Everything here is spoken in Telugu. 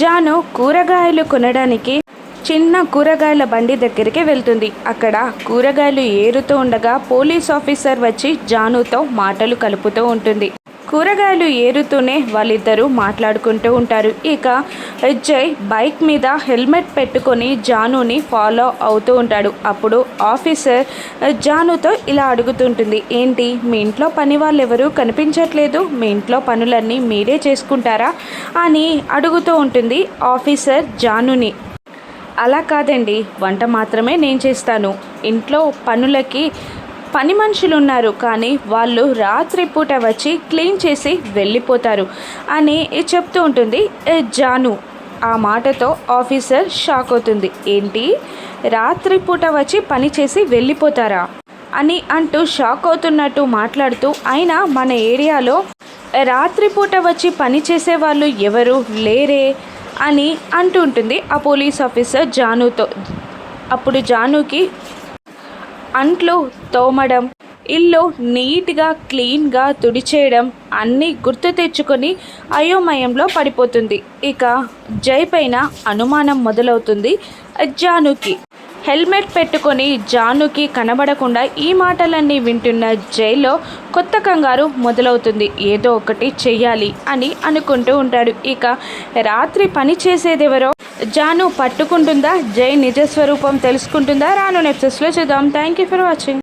జాను కూరగాయలు కొనడానికి చిన్న కూరగాయల బండి దగ్గరికి వెళ్తుంది. అక్కడ కూరగాయలు ఏరుతూ ఉండగా పోలీస్ ఆఫీసర్ వచ్చి జానుతో మాటలు కలుపుతూ ఉంటుంది. కూరగాయలు ఏరుతూనే వాళ్ళిద్దరూ మాట్లాడుకుంటూ ఉంటారు. ఇక జై బైక్ మీద హెల్మెట్ పెట్టుకొని జానుని ఫాలో అవుతూ ఉంటాడు. అప్పుడు ఆఫీసర్ జానుతో ఇలా అడుగుతుంటుంది. ఏంటి మీ ఇంట్లో పని వాళ్ళు ఎవరు కనిపించట్లేదు? మీ ఇంట్లో పనులన్నీ మీరే చేసుకుంటారా? అని అడుగుతూ ఉంటుంది ఆఫీసర్ జానుని. అలా కాదండి. వంట మాత్రమే నేను చేస్తాను. ఇంట్లో పనులకి పని మనుషులు ఉన్నారు కానీ వాళ్ళు రాత్రిపూట వచ్చి క్లీన్ చేసి వెళ్ళిపోతారు అని చెప్తూ ఉంటుంది జాను. ఆ మాటతో ఆఫీసర్ షాక్ అవుతుంది. ఏంటి? రాత్రిపూట వచ్చి పని చేసి వెళ్ళిపోతారా? అని అంటూ షాక్ అవుతున్నట్టు మాట్లాడుతూ అయినా మన ఏరియాలో రాత్రిపూట వచ్చి పని చేసే వాళ్ళు ఎవరు లేరే? అని అంటూ ఉంటుంది ఆ పోలీస్ ఆఫీసర్ జానుతో. అప్పుడు జానుకి అంట్లు తోమడం ఇల్లు నీట్గా క్లీన్గా తుడిచేయడం అన్నీ గుర్తు తెచ్చుకొని అయోమయంలో పడిపోతుంది. ఇక జై పైన అనుమానం మొదలవుతుంది జానుకి. హెల్మెట్ పెట్టుకొని జానుకి కనబడకుండా ఈ మాటలన్నీ వింటున్న జైలో కొత్త కంగారు మొదలవుతుంది. ఏదో ఒకటి చెయ్యాలి అని అనుకుంటూ ఉంటాడు. ఇక రాత్రి పని చేసేదెవరో జాను పట్టుకుంటుందా? జై నిజస్వరూపం తెలుసుకుంటుందా? రాను నెప్సెస్లో చూద్దాం. Thank you for watching